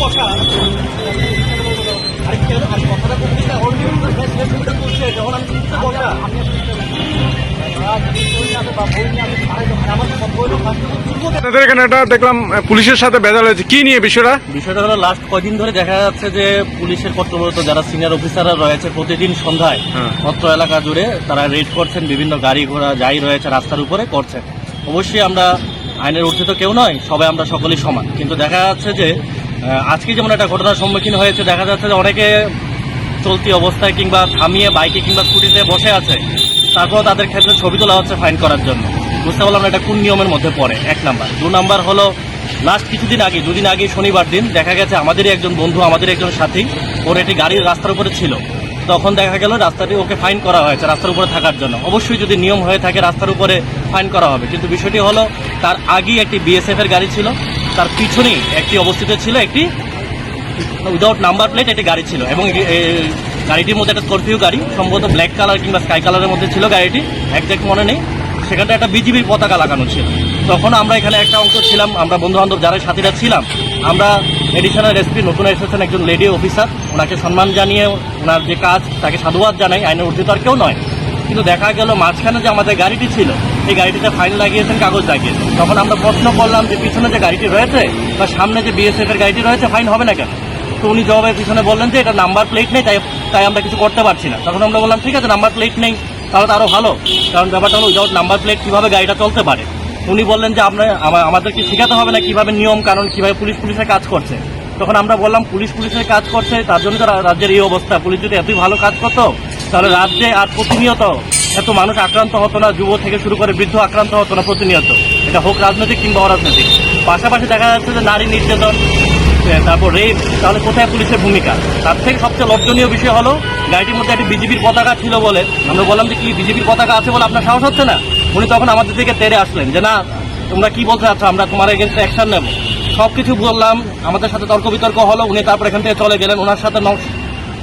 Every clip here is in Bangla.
বসা আরে কেন আরে কথাটা করছিস না ওর নিয়ম করে ফেস চিন্তা করছে যখন আমি চিন্তা বসা আমি আপনাদের এখানে একটা দেখলাম পুলিশের সাথে বেজাল হয়েছে। কি নিয়ে বিষয়টা? বিষয়টা হলো লাস্ট কয়দিন ধরে দেখা যাচ্ছে যে পুলিশের কর্তব্যরত যারা সিনিয়র অফিসাররা রয়েছে প্রতিদিন সন্ধ্যায় হ্যাঁ। অত্র এলাকা জুড়ে তারা রেড করছেন বিভিন্ন গাড়ি ঘোড়া যাই রয়েছে রাস্তার উপরে করছেন। অবশ্যই আমরা আইনের ঊর্ধ্বে তো কেউ নয় সবাই আমরা সকলেই সমান। কিন্তু দেখা যাচ্ছে যে আজকে যেমন একটা ঘটনার সম্মুখীন হয়েছে দেখা যাচ্ছে যে অনেকে চলতি অবস্থায় কিংবা থামিয়ে বাইকে কিংবা স্কুটিতে বসে আছে তারপর তাদের ক্ষেত্রে ছবি তোলা হচ্ছে ফাইন করার জন্য। বুঝতে পারলাম এটা কোন নিয়মের মধ্যে পড়ে? এক নাম্বার। দু নাম্বার হলো লাস্ট কিছুদিন আগে, দুদিন আগে শনিবার দিন, দেখা গেছে আমাদেরই একজন বন্ধু আমাদের একজন সাথী, ওর একটি গাড়ির রাস্তার উপরে ছিল। তখন দেখা গেল রাস্তাটি ওকে ফাইন করা হয়েছে, রাস্তার উপরে থাকার জন্য। অবশ্যই যদি নিয়ম হয়ে থাকে, রাস্তার উপরে ফাইন করা হবে। কিন্তু বিষয়টি হলো, তার আগেই একটি বিএসএফ এর গাড়ি ছিল, তার পিছনেই একটি অবস্থিত ছিল একটি উইদাউট নাম্বার প্লেট একটি গাড়ি ছিল। এবং গাড়িটির মধ্যে একটা স্করপিও গাড়ি, সম্ভবত ব্ল্যাক কালার কিংবা স্কাই কালারের মধ্যে ছিল গাড়িটি একজ্যাক্ট মনে নেই। সেখানটা একটা বিজিবির পতাকা লাগানো ছিল। তখন আমরা এখানে একটা অংশ ছিলাম, আমরা বন্ধু বান্ধব যারা সাথীরা ছিলাম, আমরা এডিশনাল এসপি নতুন এসেছেন একজন লেডি অফিসার ওনাকে সম্মান জানিয়ে ওনার যে কাজ, তাকে সাধুবাদ জানাই আইনের ঊর্ধ্বে তো আর কেউ নয়। কিন্তু দেখা গেল মাঝখানে যে আমাদের গাড়িটি ছিল এই গাড়িটিতে ফাইন লাগিয়েছেন, কাগজ লাগিয়েছেন। তখন আমরা প্রশ্ন করলাম যে পিছনে যে গাড়িটি রয়েছে বা সামনে যে বিএসএফ এর গাড়িটি রয়েছে, ফাইন হবে না কেন? তো উনি জবাবের পিছনে বললেন যে এটা নাম্বার প্লেট নেই, তাই তাই আমরা কিছু করতে পারছি না। তখন আমরা বললাম, ঠিক আছে, নাম্বার প্লেট নেই, তাহলে তো আরও ভালো। কারণ ব্যাপারটা হলো উইদাউট নাম্বার প্লেট কীভাবে গাড়িটা চলতে পারে? উনি বললেন যে, আপনার আমাদেরকে শেখাতে হবে না কীভাবে নিয়ম কারণ কীভাবে পুলিশ পুলিশের কাজ করছে। তখন আমরা বললাম, পুলিশ পুলিশের কাজ করছে, তার জন্য তো রাজ্যের এই অবস্থা। পুলিশ যদি এতই ভালো কাজ করতো, তাহলে রাজ্যে আর প্রতিনিয়ত এত মানুষ আক্রান্ত হতো না, যুব থেকে শুরু করে বৃদ্ধ আক্রান্ত হতো না প্রতিনিয়ত। এটা হোক রাজনৈতিক কিংবা অরাজনৈতিক। পাশাপাশি দেখা যাচ্ছে যে নারী নির্যাতন তারপর রেপ তাহলে কোথায় পুলিশের ভূমিকা? তার থেকে সবচেয়ে লজ্জনীয় বিষয় হলো, গাড়িটির মধ্যে একটি বিজেপির পতাকা ছিল বলে, আমরা বললাম যে কি বিজেপির পতাকা আছে বলে আপনার সাহস হচ্ছে না? উনি তখন আমাদের দিকে তেড়ে আসলেন যে, না, তোমরা কি বলতে চাচ্ছ? আমরা তোমার এগেনস্টে অ্যাকশন নেব। সব কিছু বললাম, আমাদের সাথে তর্ক বিতর্ক হলো, উনি তারপর এখান থেকে চলে গেলেন। ওনার সাথে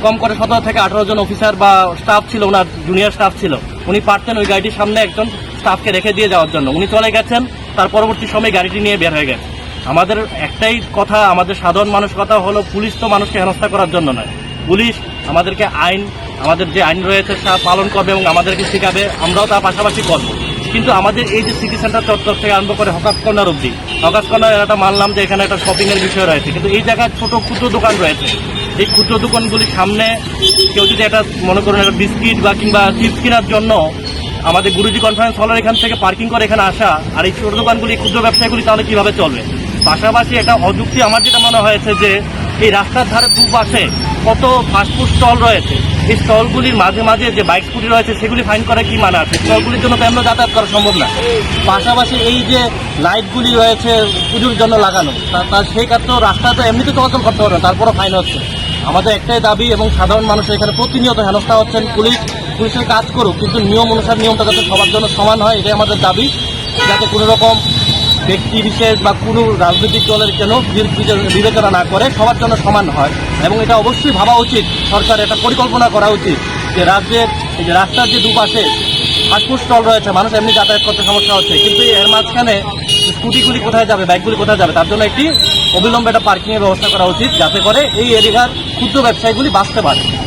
কম করে সতেরো থেকে আঠারো জন অফিসার বা স্টাফ ছিল ওনার জুনিয়র স্টাফ ছিল। উনি পারতেন ওই গাড়িটির সামনে একজন স্টাফকে রেখে দিয়ে যাওয়ার জন্য। উনি চলে গেছেন, তার পরবর্তী সময় গাড়িটি নিয়ে বের হয়ে গেছে। আমাদের একটাই কথা, আমাদের সাধারণ মানুষ কথা হলো পুলিশ তো মানুষকে হেনস্থা করার জন্য নয়। পুলিশ আমাদেরকে আইন, আমাদের যে আইন রয়েছে তা পালন করবে এবং আমাদেরকে শেখাবে, আমরাও তার পাশাপাশি করব। কিন্তু আমাদের এই যে সিটি সেন্টার চত্বর থেকে আরম্ভ করে অব্দি হকাস কর্নার এলাকা মানলাম যে এখানে একটা শপিংয়ের বিষয় রয়েছে। কিন্তু এই জায়গায় ছোট ক্ষুদ্র দোকান রয়েছে। এই ক্ষুদ্র দোকানগুলির সামনে কেউ যদি একটা, মনে করেন, একটা বিস্কিট বা কিংবা চিপস কেনার জন্য আমাদের গুরুজি কনফারেন্স হলের এখান থেকে পার্কিং করে এখানে আসা আর এই ছোট দোকানগুলি ক্ষুদ্র ব্যবসায়ীগুলি তাহলে কীভাবে চলবে? পাশাপাশি এটা অযুক্তি, আমার যেটা মনে হয়েছে যে এই রাস্তার ধারে দুপাশে কত ফাস্টফুড স্টল রয়েছে। এই স্টলগুলির মাঝে মাঝে যে বাইক স্কুটি রয়েছে, সেগুলি ফাইন করে কি মানা আছে? স্টলগুলির জন্য তো এমন যাতায়াত করা সম্ভব না। পাশাপাশি এই যে লাইটগুলি রয়েছে পুজোর জন্য লাগানো, তা- সেই ক্ষেত্রে রাস্তা তো এমনিতে চলাচল করতে পারবে তারপরও ফাইন হচ্ছে। আমাদের একটাই দাবি এবং সাধারণ মানুষ এখানে প্রতিনিয়ত হেনস্থা হচ্ছেন, পুলিশ পুলিশের কাজ করুক, কিন্তু নিয়ম অনুসার নিয়মটা যাতে সবার জন্য সমান হয়, এটাই আমাদের দাবি। যাতে কোনো রকম ব্যক্তি বিশেষ বা কোনো রাজনৈতিক দলের বিবে- বিবেচনা না করে সবার জন্য সমান হয় এবং এটা অবশ্যই ভাবা উচিত। সরকার এটা পরিকল্পনা করা উচিত যে রাজ্যের যে রাস্তার যে দুপাশে ফাস্টফুড স্টল রয়েছে, মানুষ এমনি যাতায়াত করতে সমস্যা হচ্ছে। কিন্তু এর মাঝখানে স্কুটিগুলি কোথায় যাবে, বাইকগুলি কোথায় যাবে, তার জন্য একটি অবিলম্বে একটা পার্কিংয়ের ব্যবস্থা করা উচিত যাতে করে এই এরিয়ার ক্ষুদ্র ব্যবসায়ীগুলি বাঁচতে পারে।